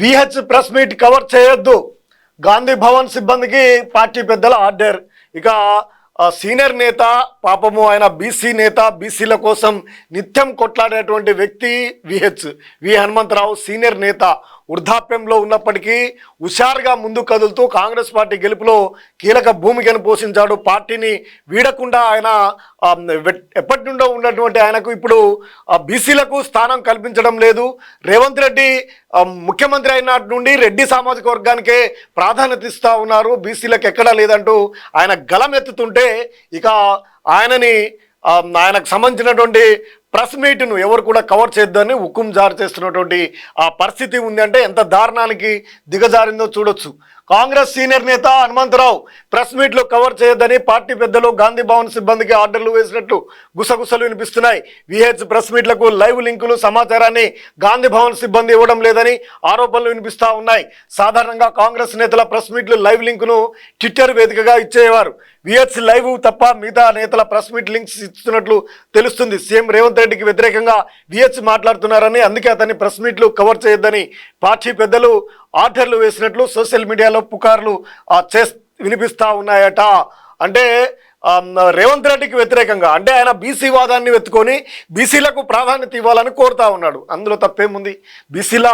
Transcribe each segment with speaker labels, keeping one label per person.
Speaker 1: VH press meet cover చేయొద్దు. గాంధీ భవన్ సిబ్బందికి party పెద్దల ఆర్డర్. ఇక సీనియర్ నేత పాపము ఆయన బీసీ నేత బీసీల కోసం నిత్యం కొట్లాడేటువంటి వ్యక్తి విహెచ్ వి హనుమంతరావు సీనియర్ నేత. వృద్ధాప్యంలో ఉన్నప్పటికీ హుషారుగా ముందు కదులుతూ కాంగ్రెస్ పార్టీ గెలుపులో కీలక భూమికను పోషించాడు. పార్టీని వీడకుండా ఆయన ఎప్పటి నుండో ఉన్నటువంటి ఆయనకు ఇప్పుడు ఆ, బీసీలకు స్థానం కల్పించడం లేదు. రేవంత్ రెడ్డి ముఖ్యమంత్రి అయినటి నుండి రెడ్డి సామాజిక వర్గానికే ప్రాధాన్యత ఇస్తూ ఉన్నారు. బీసీలకు ఎక్కడా లేదంటూ ఆయన గలం ఎత్తుతుంటే ఇక ఆయనని ఆయనకు సంబంధించినటువంటి ప్రెస్ మీట్ను ఎవరు కూడా కవర్ చేద్దని హుకుం జారీ చేస్తున్నటువంటి ఆ పరిస్థితి ఉంది అంటే ఎంత దారుణానికి దిగజారిందో చూడొచ్చు. కాంగ్రెస్ సీనియర్ నేత హనుమంతరావు ప్రెస్ మీట్లో కవర్ చేయొద్దని పార్టీ పెద్దలు గాంధీ భవన్ సిబ్బందికి ఆర్డర్లు వేసినట్లు గుసగుసలు వినిపిస్తున్నాయి. విహెచ్ ప్రెస్ మీట్లకు లైవ్ లింకులు సమాచారాన్ని గాంధీ భవన్ సిబ్బంది ఇవ్వడం లేదని ఆరోపణలు వినిపిస్తూ ఉన్నాయి. సాధారణంగా కాంగ్రెస్ నేతల ప్రెస్ మీట్లు లైవ్ లింకును ట్విట్టర్ వేదికగా ఇచ్చేవారు. విహెచ్ లైవ్ తప్ప మిగతా నేతల ప్రెస్ మీట్ లింక్స్ ఇస్తున్నట్లు తెలుస్తుంది. సీఎం రేవంత్ రెడ్డికి వ్యతిరేకంగా విహెచ్ మాట్లాడుతున్నారని అందుకే అతన్ని ప్రెస్ మీట్లు కవర్ చేయొద్దని పార్టీ పెద్దలు ఆర్డర్లు వేసినట్లు సోషల్ మీడియాలో పుకార్లు చే వినిపిస్తూ ఉన్నాయట. అంటే రేవంత్ రెడ్డికి వ్యతిరేకంగా అంటే ఆయన బీసీ వాదాన్ని వెతుకొని బీసీలకు ప్రాధాన్యత ఇవ్వాలని కోరుతా ఉన్నాడు. అందులో తప్పేముంది? బీసీల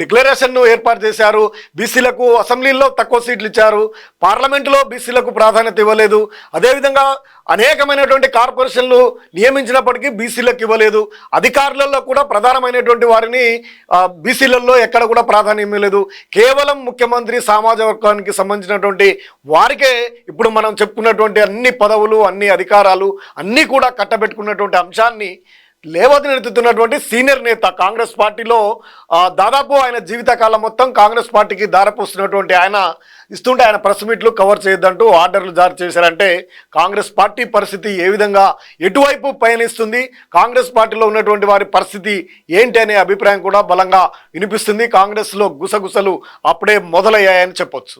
Speaker 1: డిక్లరేషన్ను ఏర్పాటు చేశారు. బీసీలకు అసెంబ్లీలో తక్కువ సీట్లు ఇచ్చారు. పార్లమెంటులో బీసీలకు ప్రాధాన్యత ఇవ్వలేదు. అదేవిధంగా అనేకమైనటువంటి కార్పొరేషన్లు నియమించినప్పటికీ బీసీలకు ఇవ్వలేదు. అధికారులలో కూడా ప్రధానమైనటువంటి వారిని బీసీలలో ఎక్కడ కూడా ప్రాధాన్యం ఇవ్వలేదు. కేవలం ముఖ్యమంత్రి సమాజ వర్గానికి సంబంధించినటువంటి వారికే ఇప్పుడు మనం చెప్పుకున్నటువంటి అన్ని పదవులు అన్ని అధికారాలు అన్నీ కూడా కట్టబెట్టుకున్నటువంటి అంశాన్ని లేవనెత్తుతున్నటువంటి సీనియర్ నేత కాంగ్రెస్ పార్టీలో దాదాపు ఆయన జీవితకాలం మొత్తం కాంగ్రెస్ పార్టీకి దారపోస్తున్నటువంటి ఆయన ఇస్తుంటే ఆయన ప్రెస్ మీట్లు కవర్ చేయొద్దంటూ ఆర్డర్లు జారీ చేశారంటే కాంగ్రెస్ పార్టీ పరిస్థితి ఏ విధంగా ఎటువైపు పయనిస్తుంది? కాంగ్రెస్ పార్టీలో ఉన్నటువంటి వారి పరిస్థితి ఏంటి అనే అభిప్రాయం కూడా బలంగా వినిపిస్తుంది. కాంగ్రెస్లో గుసగుసలు అప్పుడే మొదలయ్యాయని చెప్పొచ్చు.